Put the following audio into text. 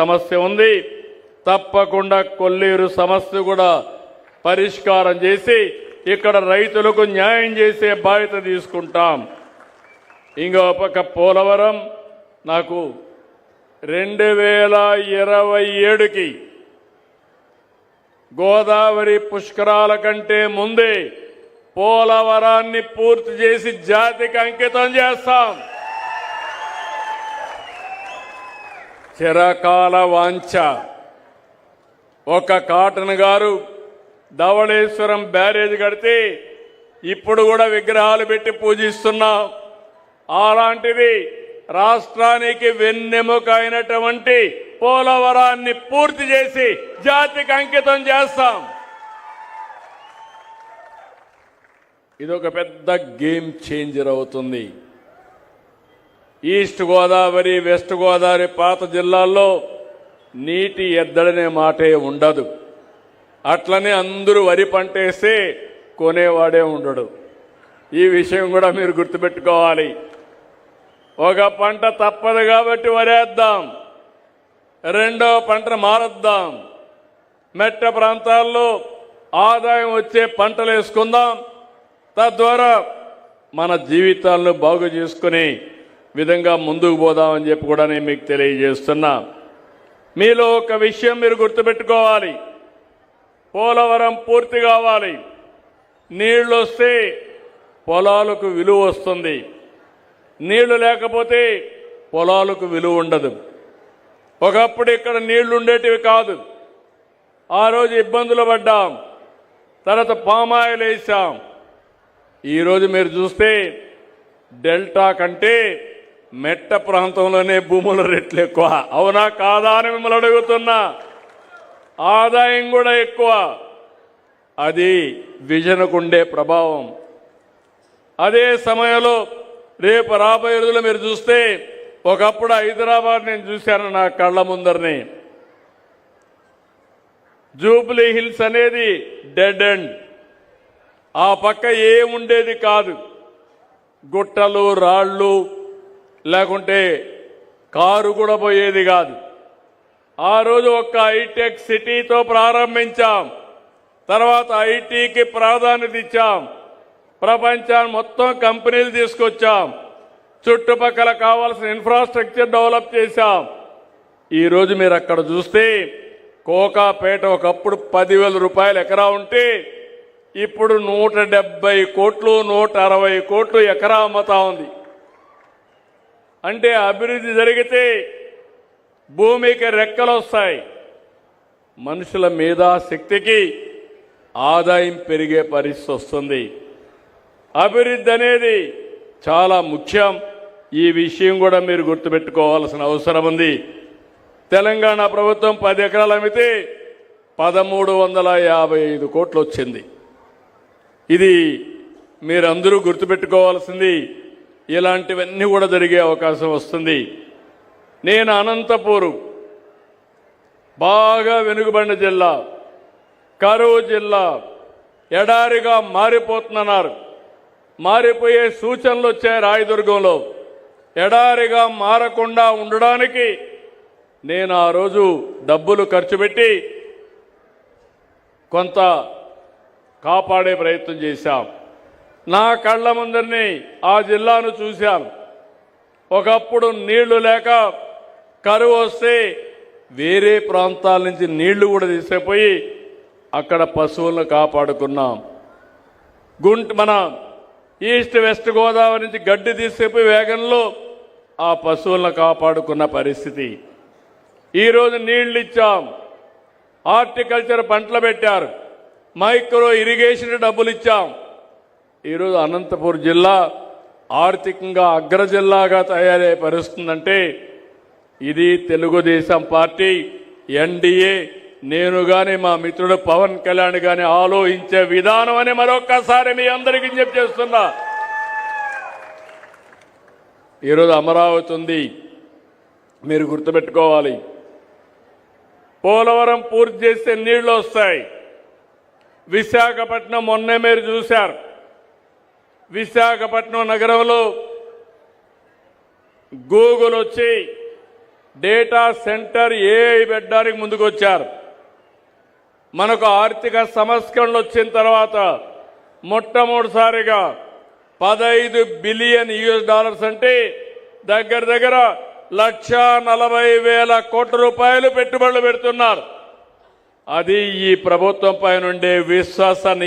సమస్య ఉంది. తప్పకుండా కొల్లేరు సమస్య కూడా పరిష్కారం చేసి ఇక్కడ రైతులకు న్యాయం చేసే బాధ్యత తీసుకుంటాం. ఇంకో పక్క పోలవరం నాకు రెండు వేల ఇరవై ఏడుకి గోదావరి పుష్కరాల కంటే ముందే పోలవరాన్ని పూర్తి చేసి జాతికి అంకితం చేస్తాం. చిరకాల వాంఛ. ఒక కాటన్ గారు ధవళేశ్వరం బ్యారేజ్ కడితే ఇప్పుడు కూడా విగ్రహాలు పెట్టి పూజిస్తున్నాం. అలాంటిది రాష్ట్రానికి వెన్నెముక అయినటువంటి పోలవరాన్ని పూర్తి చేసి జాతికి అంకితం చేస్తాం. ఇది ఒక పెద్ద గేమ్ చేంజర్ అవుతుంది. ఈస్ట్ గోదావరి వెస్ట్ గోదావరి పాత జిల్లాల్లో నీటి ఎద్దడనే మాటే ఉండదు. అట్లనే అందరూ వరి పంటేస్తే కొనేవాడే ఉండడు. ఈ విషయం కూడా మీరు గుర్తుపెట్టుకోవాలి. ఒక పంట తప్పదు కాబట్టి వరేద్దాం. రెండో పంట మారద్దాం. మెట్ట ప్రాంతాల్లో ఆదాయం వచ్చే పంటలు వేసుకుందాం. తద్వారా మన జీవితాలను బాగు చేసుకునే విధంగా ముందుకు పోదామని చెప్పి కూడా నేను మీకు తెలియజేస్తున్నా. మీలో ఒక విషయం మీరు గుర్తుపెట్టుకోవాలి. పోలవరం పూర్తి కావాలి. నీళ్ళు వస్తే పొలాలకు విలువ వస్తుంది. నీళ్ళు లేకపోతే పొలాలకు విలువ ఉండదు. ఒకప్పుడు ఇక్కడ నీళ్ళు ఉండేటివి కాదు. ఆ రోజు ఇబ్బందులు పడ్డాం. తర్వాత పామాయిల్ వేసాం. ఈరోజు మీరు చూస్తే డెల్టా కంటే మెట్ట ప్రాంతంలోనే భూముల రెట్లు ఎక్కువ. అవునా కాదా అని మిమ్మల్ని అడుగుతున్నా. ఆదాయం కూడా ఎక్కువ. అది విజనకు ఉండే ప్రభావం. అదే సమయంలో రేపు రాబోయే రోజులు మీరు చూస్తే ఒకప్పుడు హైదరాబాద్ నేను చూశాను నా కళ్ళ ముందరిని. జూబ్లీ హిల్స్ అనేది డెడ్ ఎండ్. ఆ పక్క ఏముండేది కాదు. గుట్టలు రాళ్ళు లేకుంటే కారు కూడా పోయేది కాదు. ఆ రోజు ఒక్క హైటెక్ సిటీతో ప్రారంభించాం. తర్వాత ఐటీకి ప్రాధాన్యత ఇచ్చాం. ప్రపంచాన్ని మొత్తం కంపెనీలు తీసుకొచ్చాం. చుట్టుపక్కల కావాల్సిన ఇన్ఫ్రాస్ట్రక్చర్ డెవలప్ చేశాం. ఈరోజు మీరు అక్కడ చూస్తే కోకాపేట ఒకప్పుడు పదివేల రూపాయలు ఎకరా ఉంటే ఇప్పుడు నూట డెబ్బై కోట్లు నూట అరవై కోట్లు ఎకరా అమ్ముతా ఉంది. అంటే అభివృద్ధి జరిగితే భూమికి రెక్కలు వస్తాయి మనుషుల మేధాశక్తికి ఆదాయం పెరిగే పరిస్థితి వస్తుంది అభివృద్ధి అనేది చాలా ముఖ్యం. ఈ విషయం కూడా మీరు గుర్తుపెట్టుకోవాల్సిన అవసరం ఉంది. తెలంగాణ ప్రభుత్వం పది ఎకరాలు అమ్మితే పదమూడు వందల యాభై ఐదు కోట్లు వచ్చింది. ఇది మీరందరూ గుర్తుపెట్టుకోవాల్సింది. ఇలాంటివన్నీ కూడా జరిగే అవకాశం వస్తుంది. నేను అనంతపూరు బాగా వెనుకబడిన జిల్లా కరువు జిల్లా ఎడారిగా మారిపోతున్నారు. మారిపోయే సూచనలు వచ్చాయి రాయదుర్గంలో. ఎడారిగా మారకుండా ఉండడానికి నేను ఆ రోజు డబ్బులు ఖర్చు పెట్టి కొంత కాపాడే ప్రయత్నం చేశాం. నా కళ్ళ ముందరిని ఆ జిల్లాను చూశాను. ఒకప్పుడు నీళ్ళు లేక కరువు వస్తే వేరే ప్రాంతాల నుంచి నీళ్ళు కూడా తీసుకుపోయి అక్కడ పశువులను కాపాడుకున్నాం. గుంట మన ఈస్ట్ వెస్ట్ గోదావరి నుంచి గడ్డి తీసుకుపోయి వేగంలో ఆ పశువులను కాపాడుకున్న పరిస్థితి. ఈరోజు నీళ్ళు ఇచ్చాం. హార్టికల్చర్ పంటలు పెట్టారు. మైక్రో ఇరిగేషన్ డబ్బులు ఇచ్చాం. ఈరోజు అనంతపూర్ జిల్లా ఆర్థికంగా అగ్ర జిల్లాగా తయారయ్యే పరిస్తుందంటే ఇది తెలుగుదేశం పార్టీ ఎన్డీఏ నేను కానీ మా మిత్రుడు పవన్ కళ్యాణ్ కానీ ఆలోచించే విధానం అని మరొక్కసారి మీ అందరికీ చెప్పి చేస్తున్నా. ఈరోజు అమరావతి ఉంది మీరు గుర్తుపెట్టుకోవాలి. పోలవరం పూర్తి చేస్తే నీళ్ళు వస్తాయి. విశాఖపట్నం మొన్నే మీరు చూశారు. విశాఖపట్నం నగరంలో గూగుల్ వచ్చి డేటా సెంటర్ ఏఐ పెట్టడానికి ముందుకొచ్చారు. మనకు ఆర్థిక సంస్కరణలు వచ్చిన తర్వాత మొట్టమొదటిసారిగా పదహైదు బిలియన్ యుఎస్ డాలర్స్ అంటే దగ్గర దగ్గర లక్ష నలభై వేల కోట్ల రూపాయలు పెట్టుబడులు పెడుతున్నారు. అది ఈ ప్రభుత్వం పైన ఉండే విశ్వాసాన్ని